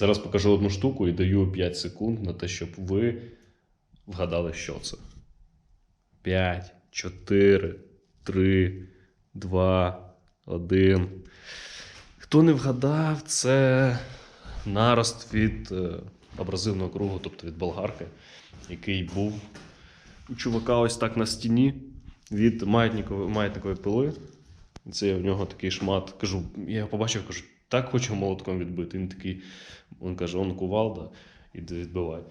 Зараз покажу одну штуку і даю 5 секунд на те, щоб ви вгадали, що це. 5, 4, 3, 2, 1. Хто не вгадав, це нарост від е, абразивного кругу, тобто від болгарки, який був у чувака ось так на стіні від маятникової, маятникової пили. Це в нього такий шмат. Кажу, я побачив, кажу, так хочу молотком відбити. Він такий, він каже, он кувалда, іди відбивай.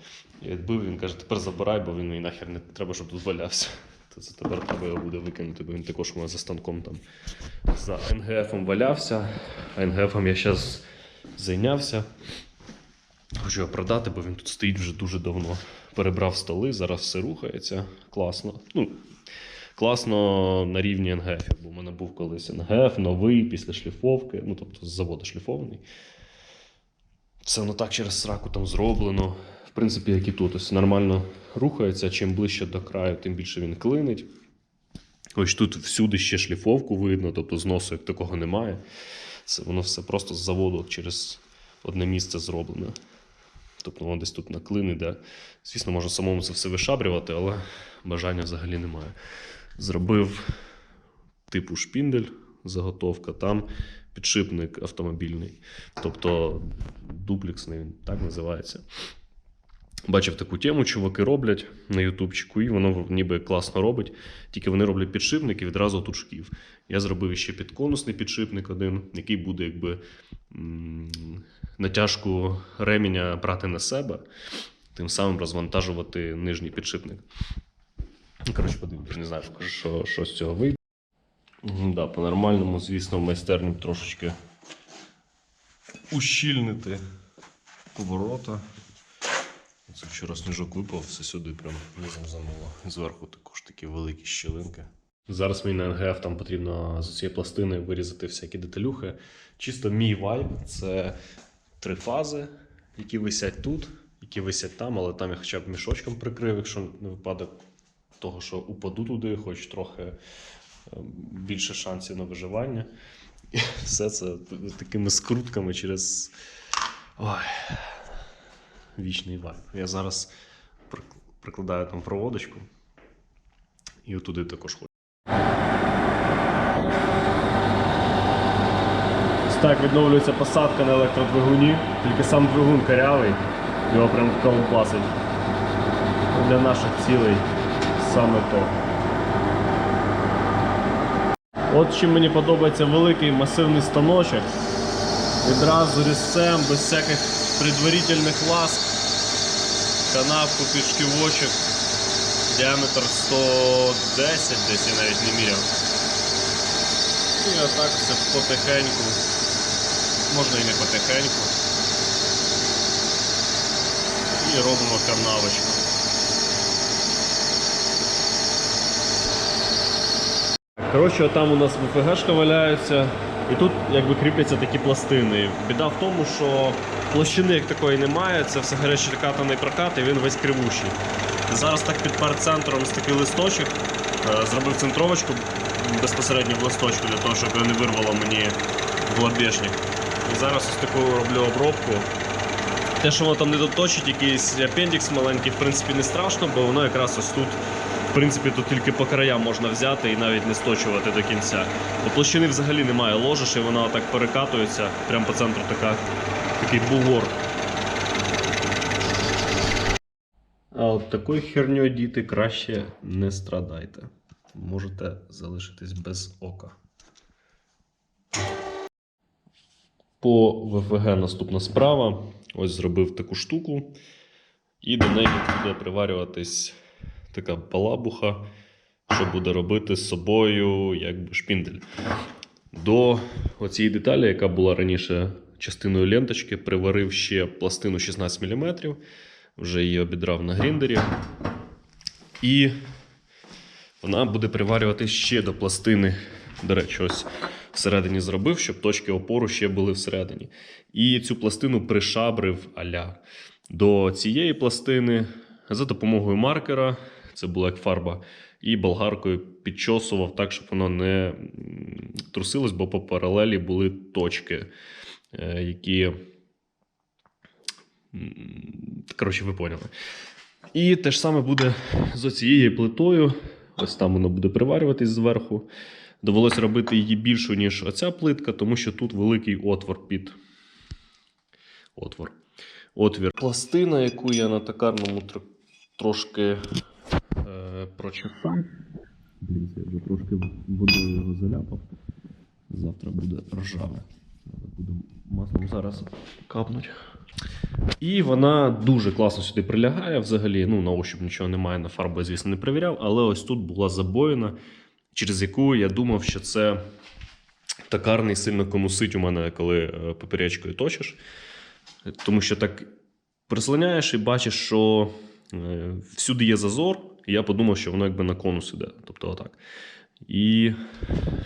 Я відбив, він каже, тепер забирай, бо він мені нахер не треба, щоб тут валявся. То це тепер треба його буде викинути, бо він також у мене за станком там за НГФом валявся. А НГФом я зараз зайнявся. Хочу його продати, бо він тут стоїть вже дуже давно. Перебрав столи, зараз все рухається. Класно. Ну, класно на рівні НГФ, бо в мене був колись НГФ, новий після шліфовки, ну тобто з заводу шліфований. Все воно так через сраку там зроблено. В принципі, як і тут. Ось нормально рухається. Чим ближче до краю, тим більше він клинить. Ось тут всюди ще шліфовку видно, тобто зносу як такого немає. Це воно все просто з заводу через одне місце зроблене. Тобто воно десь тут на клин. Звісно, можна самому це все вишабрювати, але бажання взагалі немає. Зробив типу шпіндель, заготовка, там підшипник автомобільний, тобто дуплексний, він так називається. Бачив таку тему, чуваки роблять на ютубчику, і воно ніби класно робить. Тільки вони роблять підшипник і відразу тут шків. Я зробив ще підконусний підшипник один, який буде якби натяжку реміння брати на себе, тим самим розвантажувати нижній підшипник. Ну, Коротше, подивимось, не знаю, що, що з цього вийде. Да, по-нормальному, звісно, в майстерні трошечки ущільнити поворота. Це вчора сніжок випав, все сюди прям низом замило. Зверху також такі великі щілинки. Зараз мені на НГФ там потрібно з цієї пластини вирізати всякі деталюхи. Чисто мій вайб це три фази, які висять тут, які висять там, але там я хоча б мішочком прикрив, якщо не випадок того, що упаду туди, хоч трохи е, більше шансів на виживання. І все це такими скрутками через. Ой, вічний вайб. Я зараз прикладаю там проводочку і отуди також хочу. Так відновлюється посадка на електродвигуні, тільки сам двигун карявий, його прям колбасить. Для наших цілей саме то. От чим мені подобається великий масивний станочок. Відразу різцем, без всяких предварительних ласк. Канавку під шківочок. Діаметр 110, десь я навіть не міряв. І отак все потихеньку. Можна і не потихеньку. І робимо канавочку. Коротше, там у нас ВФГшка валяється, і тут якби кріпляться такі пластини. Біда в тому, що площини як такої немає, це все гарячокатаний прокат, і він весь кривущий. Зараз так підпер центром з такий листочок, е, зробив центровочку безпосередньо в листочку для того, щоб не вирвало мені лобешник. І зараз ось таку роблю обробку. Те, що воно там не доточить, якийсь апендікс маленький, в принципі, не страшно, бо воно якраз ось тут, в принципі, тут тільки по краям можна взяти і навіть не сточувати до кінця. Бо площини взагалі немає, ложиш і вона так перекатується, прямо по центру така, такий бугор. А от такою херньою діти краще не страдайте. Можете залишитись без ока. По ВФГ наступна справа. Ось зробив таку штуку, і до неї буде приварюватись така балабуха, що буде робити з собою якби шпіндель. До оцієї деталі, яка була раніше частиною ленточки, приварив ще пластину 16 мм, вже її обідрав на гріндері. І вона буде приварювати ще до пластини. До речі, ось всередині зробив, щоб точки опору ще були всередині. І цю пластину пришабрив аля до цієї пластини за допомогою маркера. Це була як фарба, і болгаркою підчосував так, щоб воно не трусилось, бо по паралелі були точки, е, які Коротше, ви поняли. І те ж саме буде з оцією плитою. Ось там воно буде приварюватись зверху. Довелось робити її більшу, ніж оця плитка, тому що тут великий отвор під отвор. Отвір. Пластина, яку я на токарному трошки прочесав. Блін, я вже трошки водою його заляпав. Завтра буде ржаве. Треба буде маслом зараз капнуть. І вона дуже класно сюди прилягає. Взагалі, ну, на ощуп нічого немає, на фарбу я, звісно, не перевіряв, але ось тут була забоїна, через яку я думав, що це токарний сильно комусить у мене, коли е, поперечкою точиш. Тому що так прислоняєш і бачиш, що е, всюди є зазор, і я подумав, що воно якби на конус іде. Тобто отак. І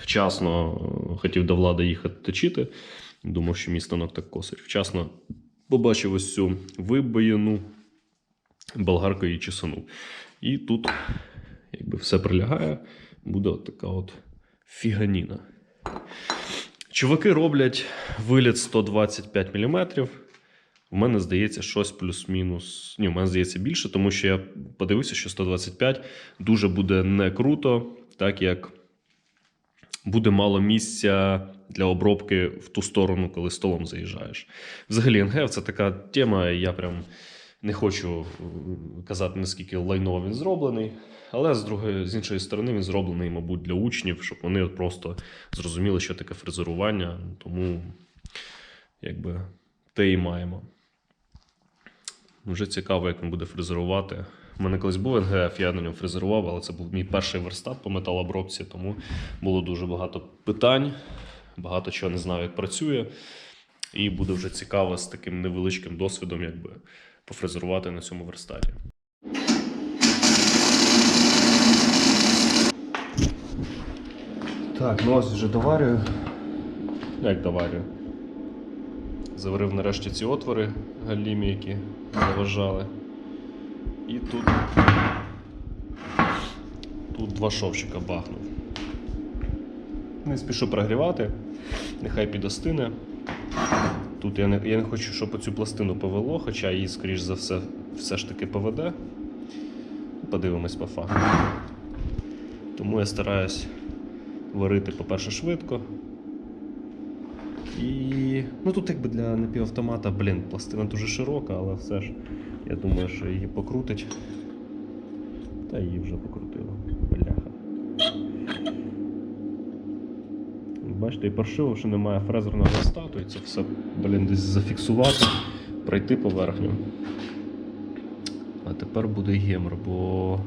вчасно е, хотів до влади їхати точити. Думав, що мій станок так косить. Вчасно побачив ось цю вибоїну, болгаркою її чесанув. І тут, якби все прилягає, буде от така от фіганіна. Чуваки роблять виліт 125 мм. У мене здається, щось плюс-мінус. Ні, у мене здається більше, тому що я подивився, що 125 дуже буде не круто, так як буде мало місця для обробки в ту сторону, коли столом заїжджаєш. Взагалі, НГ це така тема, я прям не хочу казати, наскільки лайново він зроблений. Але з другої, з іншої сторони, він зроблений, мабуть, для учнів, щоб вони от просто зрозуміли, що таке фрезерування. Тому, якби, те і маємо. Вже цікаво, як він буде фрезерувати. У мене колись був НГФ, я на ньому фрезерував, але це був мій перший верстат по металообробці, тому було дуже багато питань, багато чого не знав, як працює. І буде вже цікаво з таким невеличким досвідом, якби пофрезерувати на цьому верстаті. Так, ну ось вже доварюю. Як доварюю? Заварив нарешті ці отвори галімі, які заважали. І тут, тут два шовчика бахнув. Не спішу прогрівати, нехай підостине. Тут я не, я не хочу, щоб оцю пластину повело, хоча її, скоріш за все, все ж таки поведе. Подивимось по факту. Тому я стараюсь варити, по-перше, швидко. І ну тут якби для напівавтомата, блін, пластина дуже широка, але все ж я думаю, що її покрутить. Та її вже покрутило. Бляха. Бачите, і паршиво, що немає фрезерного стату, і це все, блін, десь зафіксувати, пройти поверхню. А тепер буде гемор, бо.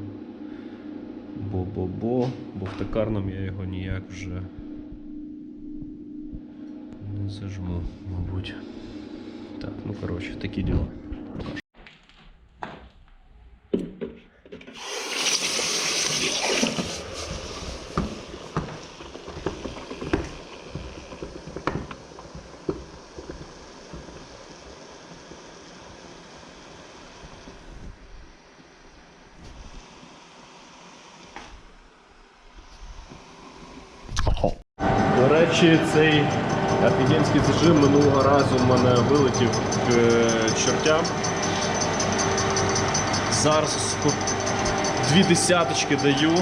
Бо-бо-бо, бо в токарному я його ніяк вже не зажму, мабуть. Так, ну коротше, такі діла. До речі, цей зажим минулого разу в мене вилетів к чортям. Зараз дві десяточки даю.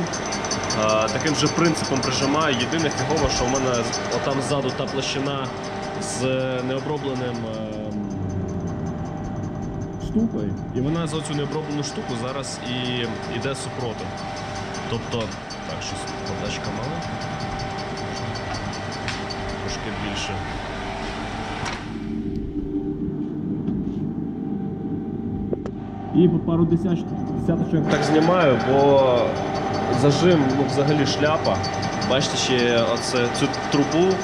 Таким же принципом прижимаю. Єдине фігово, що в мене отам ззаду та площина з необробленим ем, штукою. І вона за цю необроблену штуку зараз і йде супротив. Тобто, так, щось подачка мала трошки більше. І по пару десяточок так знімаю, бо зажим ну, взагалі шляпа. Бачите, ще оце, цю трубу е,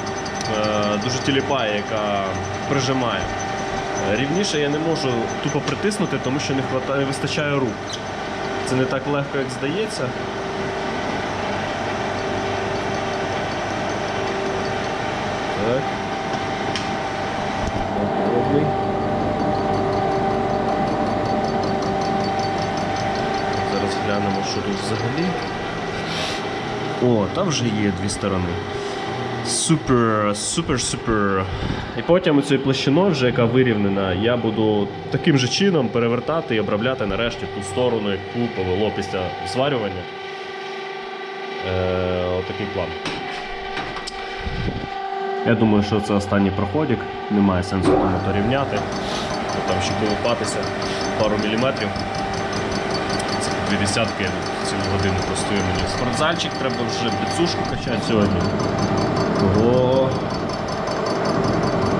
дуже тіліпає, яка прижимає. Е, Рівніше я не можу тупо притиснути, тому що не, хватає, не вистачає рук. Це не так легко, як здається. Зараз глянемо, що тут взагалі. О, там вже є дві сторони. Супер, супер, супер. І потім цією площиною, вже яка вирівнена, я буду таким же чином перевертати і обробляти нарешті ту сторону, яку повело після зварювання. Е, отакий план. Я думаю, що це останній проходик. Немає сенсу там рівняти. Там ще колупатися пару міліметрів. Дві десятки цілу годину коштує мені. Спортзальчик треба вже підсушку качати сьогодні. Ого.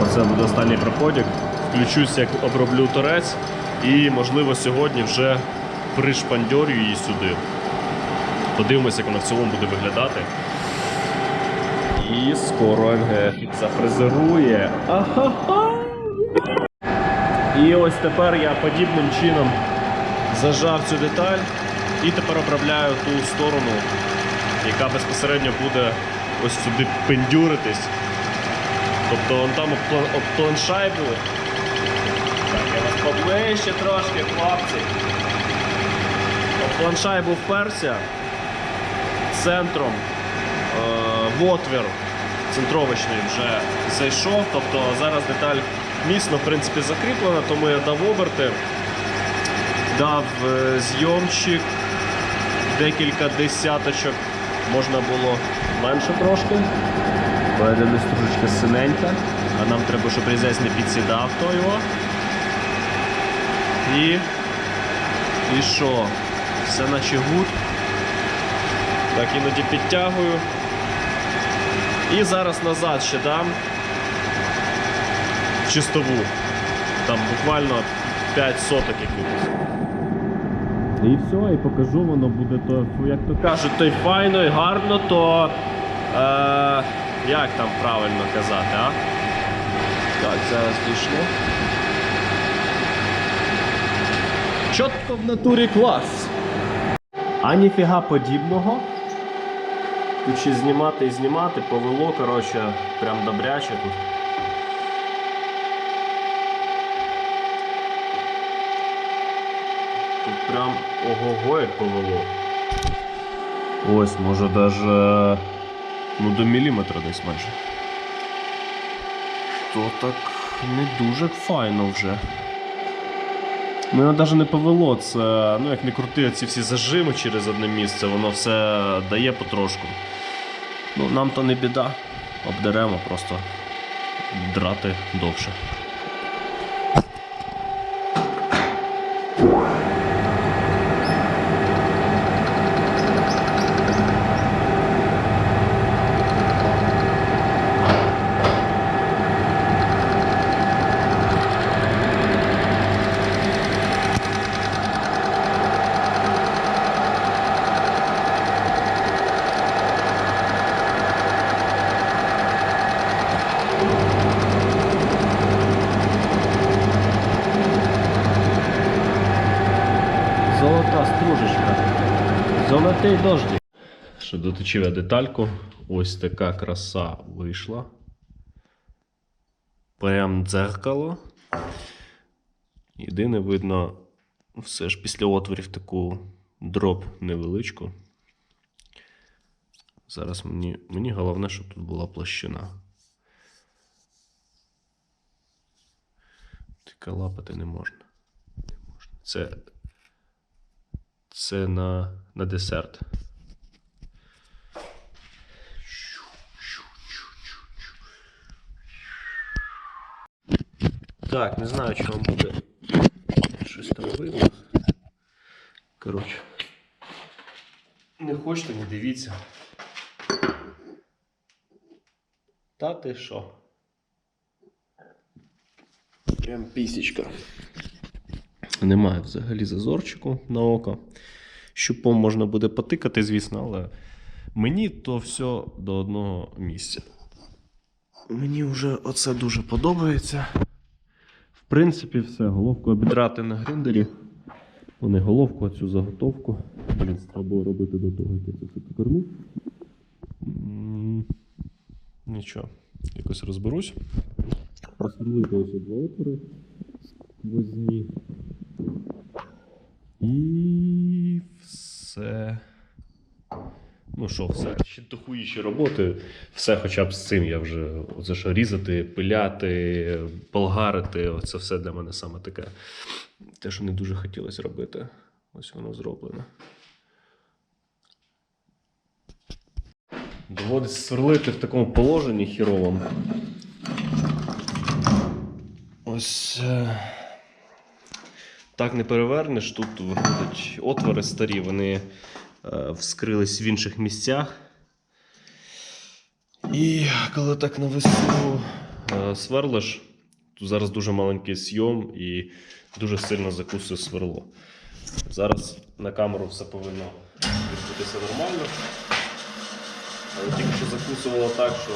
Оце буде останній проходик. Включусь, як оброблю торець. І, можливо, сьогодні вже пришпандьорю її сюди. Подивимося, як вона в цілому буде виглядати. І скоро МГ зафрезерує. Ахаха! І ось тепер я подібним чином зажав цю деталь і тепер обробляю ту сторону, яка безпосередньо буде ось сюди пендюритись. Тобто вон там об, планшайбу. Так, я вас поближче трошки, хлопці. Планшайбу вперся центром е, в отвір центровочний вже зайшов. Тобто зараз деталь міцно в принципі закріплена, тому я дав оберти, дав е, зйомчик, декілька десяточок, можна було менше трошки. Бо я дивлюсь трошечки синенька, а нам треба, щоб різець не підсідав то його. І. І що? Все наче гуд. Так, іноді підтягую. І зараз назад ще дам чистову. Там буквально 5 соток якихось. І все, і покажу, воно буде то, як то кажуть, то й файно, і гарно, то. Е, як там правильно казати, а? Так, зараз пішло. Чітко в натурі клас. А ніфіга подібного. Тут ще знімати і знімати, повело, коротше, прям добряче тут. Тут прям ого-го як повело. Ось, може даже ну до міліметра десь майже. То так не дуже файно вже. Мене навіть не повело, це, ну як не крути ці всі зажими через одне місце, воно все дає потрошку. Ну, нам то не біда. Обдеремо просто драти довше. Золота стружечка. Золотий дождик. Ще доточив я детальку. Ось така краса вийшла. Прям дзеркало. Єдине видно, все ж після отворів таку дроб невеличку. Зараз мені, мені головне, щоб тут була площина. Таке лапати. Не можна. Це це на, на десерт. Так, не знаю, чи вам буде щось там видно. Коротше. Не хочете, не дивіться. Та ти що? Прям пісічка. Немає взагалі зазорчику на око. Щупом можна буде потикати, звісно, але мені то все до одного місця. Мені вже оце дуже подобається. В принципі, все. Головку обідрати на гриндері. Ну, не головку, а цю заготовку. Блін, треба було робити до того, як я це все. М, Нічого, якось розберусь. Просверлити ось два отвори сквозні. І все. Ну, що, все. Ще дохуїші роботи. Все хоча б з цим я вже оце що різати, пиляти, болгарити. Оце все для мене саме таке. Те, що не дуже хотілося робити. Ось воно зроблено. Доводиться сверлити в такому положенні хіровому. Ось. Так не перевернеш. Тут виходять отвори старі, вони е, вскрились в інших місцях. І коли так на висоту е, сверлиш, тут зараз дуже маленький зйом і дуже сильно закусує сверло. Зараз на камеру все повинно відбутися нормально. Але тільки що закусувало так, що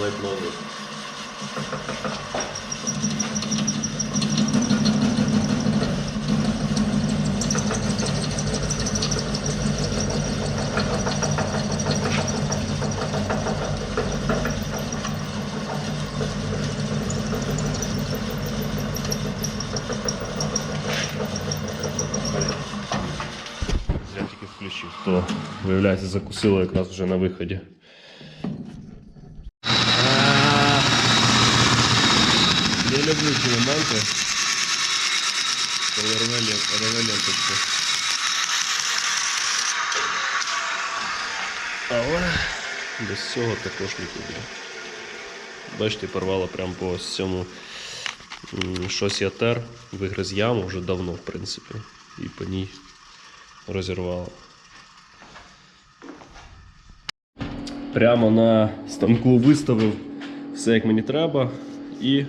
ледь ноги. Зря тільки включив, то виявляється закусило якраз вже на виході. Я люблю ці моменти, коли рве лен- рве ленточку. Але без цього також нікуди. Бачите, порвало прямо по ось цьому щось я тер, вигриз яму вже давно, в принципі, і по ній розірвало. Прямо на станку виставив все як мені треба і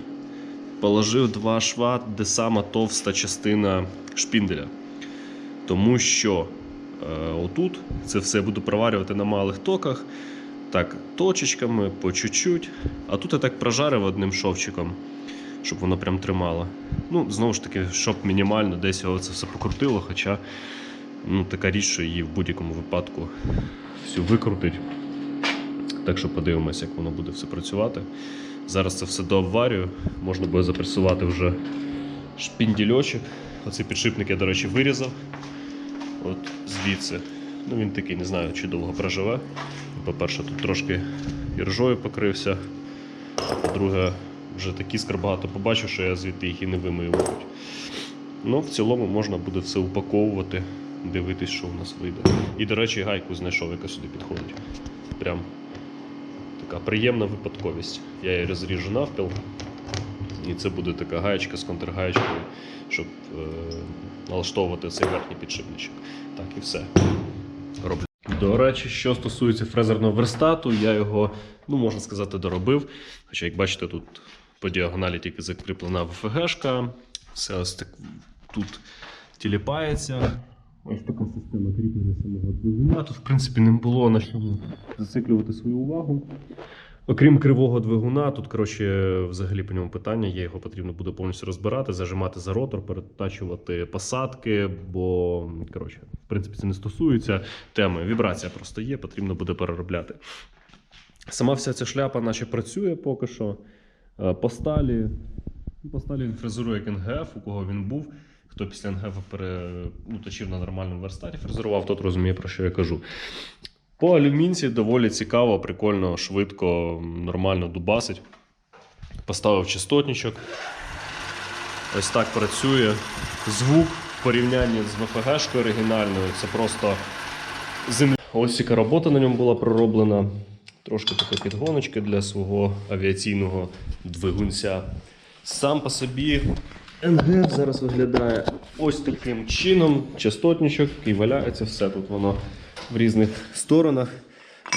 положив два шва, де сама товста частина шпінделя. Тому що е, отут це все буду проварювати на малих токах, так, точечками, по чуть-чуть. А тут я так прожарив одним шовчиком, щоб воно прям тримало. Ну, знову ж таки, щоб мінімально десь його це все покрутило, хоча ну, така річ, що її в будь-якому випадку всю викрутить. Так що подивимося, як воно буде все працювати. Зараз це все дообварюю. Можна буде запресувати вже шпіндільочок. Оцей підшипник я, до речі, вирізав. От звідси. Ну, він такий, не знаю, чи довго проживе. По-перше, тут трошки іржою покрився. По-друге, вже такі багато побачив, що я звідти їх і не вимию, мабуть. Ну, в цілому можна буде все упаковувати, дивитись, що у нас вийде. І, до речі, гайку знайшов, яка сюди підходить. Прям така приємна випадковість. Я її розріжу навпіл. І це буде така гаєчка з контргаєчкою, щоб е, налаштовувати цей верхній підшипничок. Так і все. Роблю. До речі, що стосується фрезерного верстату, я його, ну можна сказати, доробив. Хоча, як бачите, тут по діагоналі тільки закріплена ВФГшка. Все ось так тут тіліпається. Ось така система кріплення самого двигуна. Тут, в принципі, не було на чому зациклювати свою увагу. Окрім кривого двигуна, тут, коротше, взагалі по ньому питання є, його потрібно буде повністю розбирати, зажимати за ротор, перетачувати посадки, бо, коротше, в принципі, це не стосується теми. Вібрація просто є, потрібно буде переробляти. Сама вся ця шляпа, наче працює поки що. Е, По сталі. По сталі він фрезерує як НГФ, у кого він був. Хто після НГФ пере... ну, точив на нормальному верстаті, фрезерував, тот розуміє, про що я кажу. По алюмінці доволі цікаво, прикольно, швидко, нормально дубасить. Поставив частотничок. Ось так працює. Звук в порівнянні з ВПГшкою оригінальною. Це просто земля. Ось яка робота на ньому була пророблена. Трошки така підгоночка для свого авіаційного двигунця. Сам по собі НГФ зараз виглядає ось таким чином. Частотничок, який валяється, все тут воно в різних сторонах.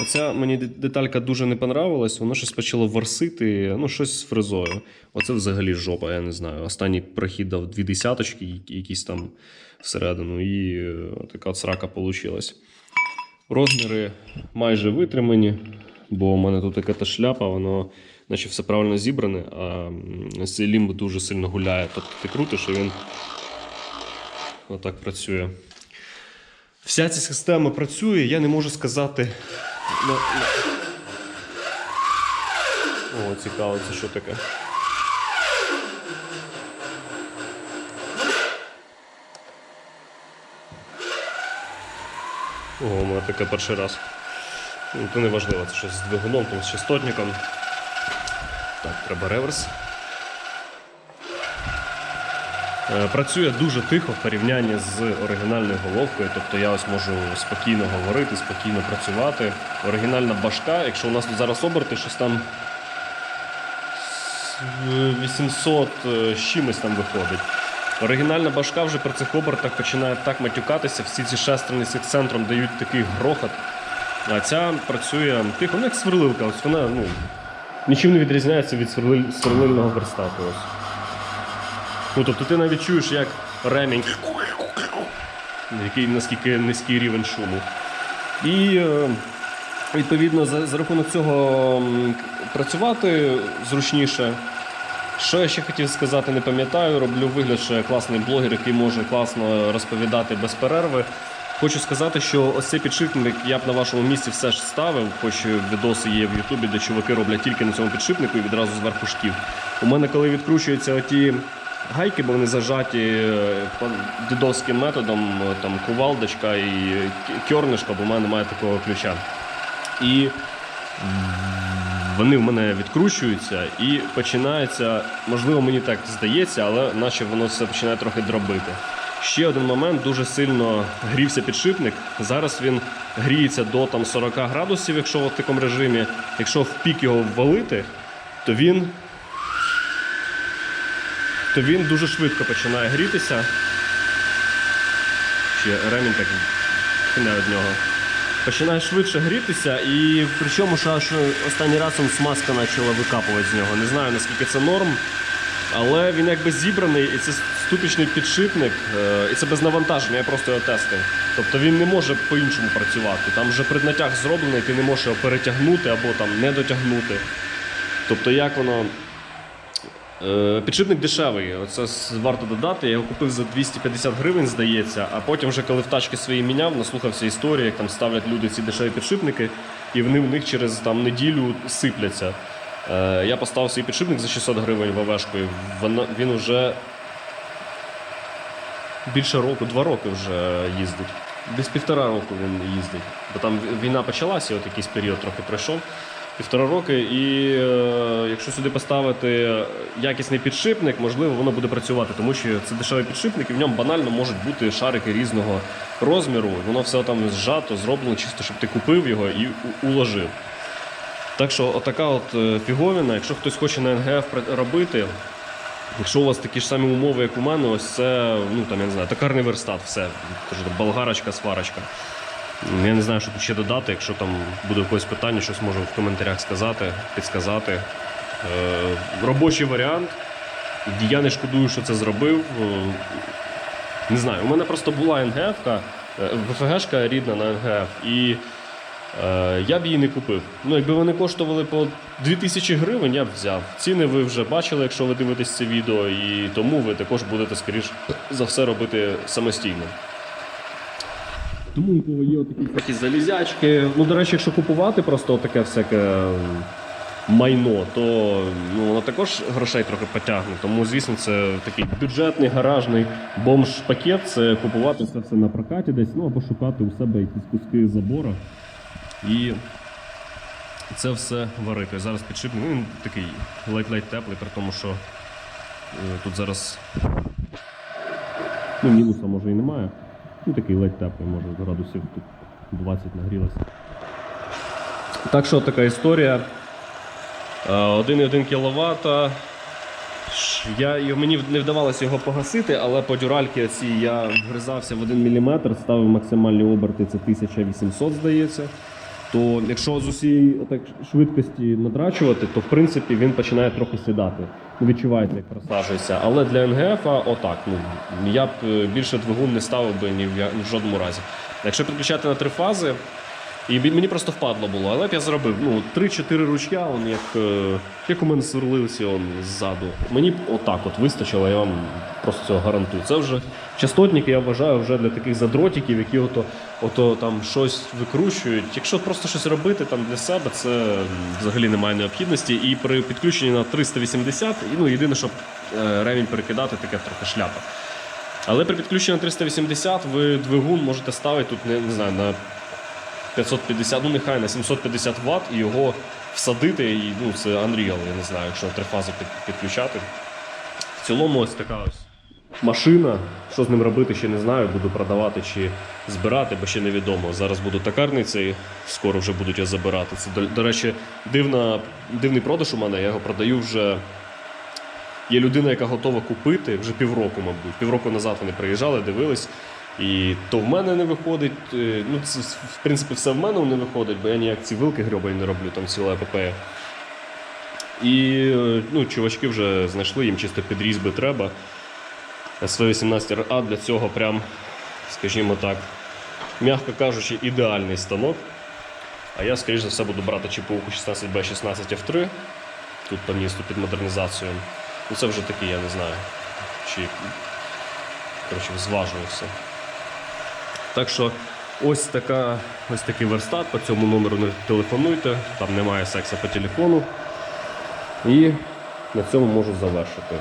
Оця мені деталька дуже не понравилась, воно щось почало ворсити, ну щось з фрезою. Оце взагалі жопа, я не знаю. Останній прохід дав дві десяточки, якісь там всередину, і е, така срака вийшла. Розміри майже витримані, бо у мене тут така та шляпа, воно наче все правильно зібране, а цей лімб дуже сильно гуляє. Тобто ти крутиш, і він отак працює. Вся ця система працює, я не можу сказати. Ну, ну. О, цікаво, це що таке. О, у мене таке перший раз. Ну, то не важливо, це щось з двигуном, там, з частотником. Треба реверс. Е, Працює дуже тихо в порівнянні з оригінальною головкою, тобто я ось можу спокійно говорити, спокійно працювати. Оригінальна башка, якщо у нас тут зараз оберти, щось там с- 800 е, там виходить. Оригінальна башка вже при цих обертах починає так матюкатися, всі ці шестерні з центром дають такий грохот. А ця працює тихо, ну як сверлилка, ось вона ну, нічим не відрізняється від сверлильного верстату. Ну, тобто ти навіть чуєш, як ремінь, який наскільки низький рівень шуму. І е, відповідно за, за рахунок цього працювати зручніше. Що я ще хотів сказати, не пам'ятаю. Роблю вигляд, що я класний блогер, який може класно розповідати без перерви. Хочу сказати, що ось цей підшипник я б на вашому місці все ж ставив, хоч відоси є в Ютубі, де чуваки роблять тільки на цьому підшипнику і відразу зверху шків. У мене, коли відкручуються оті гайки, бо вони зажаті е, дідовським методом, е, там кувалдочка і к- кьорнишка, бо в мене немає такого ключа. І вони в мене відкручуються і починається, можливо, мені так здається, але наче воно все починає трохи дробити. Ще один момент, дуже сильно грівся підшипник. Зараз він гріється до там, 40 градусів, якщо в такому режимі. Якщо в пік його ввалити, то він, то він дуже швидко починає грітися. Ще ремінь так хине від нього починає швидше грітися, і причому що останній раз смазка почала викапувати з нього. Не знаю наскільки це норм, але він якби зібраний, і це ступічний підшипник, е, і це без навантаження, я просто його тестив. Тобто він не може по-іншому працювати. Там вже преднатяг зроблений, ти не можеш його перетягнути або там не дотягнути. Тобто, як воно. Е, Підшипник дешевий, оце с- варто додати. Я його купив за 250 гривень, здається. А потім, вже коли в тачки свої міняв, наслухався історії, як там ставлять люди ці дешеві підшипники, і вони в них через там неділю сипляться. Е, Я поставив свій підшипник за 600 гривень ВВшкою. Вона- Він уже більше року, два роки вже їздить. Десь півтора року він їздить. Бо там війна почалася, от якийсь період трохи пройшов. Півтора роки, і е, якщо сюди поставити якісний підшипник, можливо, воно буде працювати, тому що це дешевий підшипник, і в ньому банально можуть бути шарики різного розміру. Воно все там зжато, зроблено, чисто, щоб ти купив його і уложив. Так що, отака от е, фіговіна, якщо хтось хоче на НГФ робити, Якщо у вас такі ж самі умови, як у мене, ось це, ну там я не знаю, токарний верстат, все. Кажу, болгарочка, сварочка. Я не знаю, що тут ще додати. Якщо там буде якось питання, щось можу в коментарях сказати, підсказати. Е, робочий варіант. Я не шкодую, що це зробив. Е, не знаю, у мене просто була НГФ-ка, е, ВФГшка рідна на НГФ, і я б її не купив. Ну, якби вони коштували по 2000 гривень, я б взяв. Ціни ви вже бачили, якщо ви дивитесь це відео, і тому ви також будете, скоріш за все, робити самостійно. Тому є такі такі залізячки. Ну, до речі, якщо купувати просто таке всяке майно, то ну, воно також грошей трохи потягне. Тому, звісно, це такий бюджетний гаражний бомж-пакет. Це купувати це все на прокаті десь, ну або шукати у себе якісь куски забора. І це все варити. Зараз підшипник, ну, він такий ледь-ледь теплий, при тому, що е, тут зараз ну, мінуса може і немає. Ну, такий ледь теплий, може градусів тут 20 нагрілося. Так що така історія. Е, 1,1 кВт. Я, мені не вдавалося його погасити, але по дюральки ці я вгризався в 1 мм, ставив максимальні оберти, це 1800, здається. То якщо з усієї отак швидкості надрачувати, то в принципі він починає трохи сідати. Ви відчуваєте, як просаджується. Але для НГФ отак. Ну, я б е, більше двигун не ставив би ні в, ні в жодному разі. Якщо підключати на три фази, і мені просто впадло було, але б я зробив ну, 3-4 ручка, он, як, е, як у мене сверлилися он, ззаду. Мені отак от вистачило, я вам просто цього гарантую. Це вже частотники, я вважаю, вже для таких задротиків, які ото, ото там щось викручують. Якщо просто щось робити там для себе, це взагалі немає необхідності. І при підключенні на 380, і, ну, єдине, щоб е, ремінь перекидати, таке трохи шляпа. Але при підключенні на 380 ви двигун можете ставити тут, не, не знаю, на 550, ну нехай на 750 Вт і його всадити, і ну це Unreal, я не знаю, якщо три фази під, підключати. В цілому ось така ось машина. Що з ним робити, ще не знаю. Буду продавати чи збирати, бо ще невідомо. Зараз буду токарниця і скоро вже будуть його забирати. Це, до, до речі, дивна, дивний продаж у мене. Я його продаю вже. Є людина, яка готова купити вже півроку, мабуть. Півроку назад вони приїжджали, дивились. І то в мене не виходить. е, Ну, це, в принципі, все в мене не виходить, бо я ніяк ці вилки грьобані не роблю, там ціла епопея. І е, ну, чувачки вже знайшли, їм чисто під різьби треба. СВ-18RA для цього прям, скажімо так, м'яко кажучи, ідеальний станок. А я, скоріш за все, буду брати чіпуку 16B16F3. Тут по місту під модернізацію. Ну це вже такий, я не знаю. Чи коротше, зважую все. Так що ось, така, ось такий верстат. По цьому номеру не телефонуйте, там немає секса по телефону. І на цьому можу завершити.